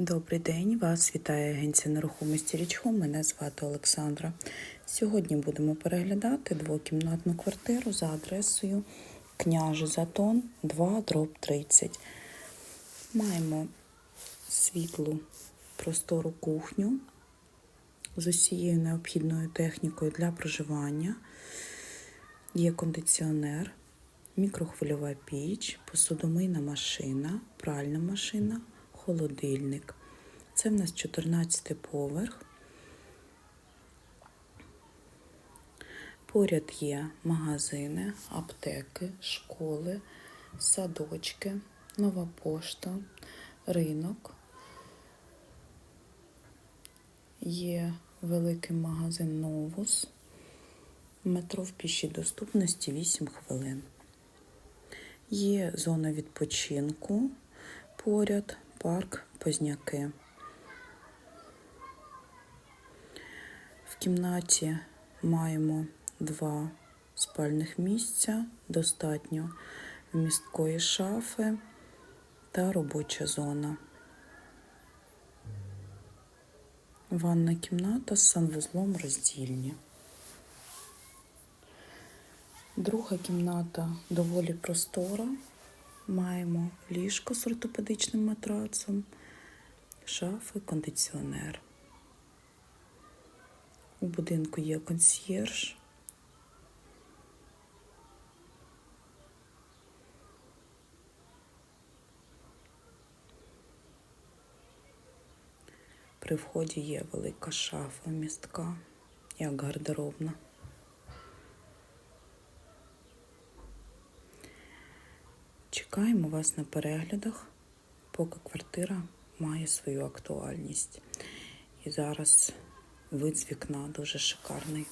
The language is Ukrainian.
Добрий день, вас вітає агенція нерухомості Річхом. Мене звати Олександра. Сьогодні будемо переглядати двокімнатну квартиру за адресою Княжий Затон 2 дроб 30. Маємо світлу простору кухню з усією необхідною технікою для проживання. Є кондиціонер, мікрохвильова піч, посудомийна машина, пральна машина, холодильник. Це в нас 14 поверх. Поряд є магазини, аптеки, школи, садочки, нова пошта, ринок. Є великий магазин Новус. Метро в пішій доступності 8 хвилин. Є зона відпочинку поряд, парк Позняки. В кімнаті маємо два спальних місця, достатньо вмісткої шафи та робоча зона. Ванна кімната з санвузлом роздільні. Друга кімната доволі простора. Маємо ліжко з ортопедичним матрацом, шафи, кондиціонер. У будинку є консьєрж. При вході є велика шафа містка, як гардеробна. Чекаємо вас на переглядах, поки квартира має свою актуальність. І зараз вид з вікна дуже шикарний.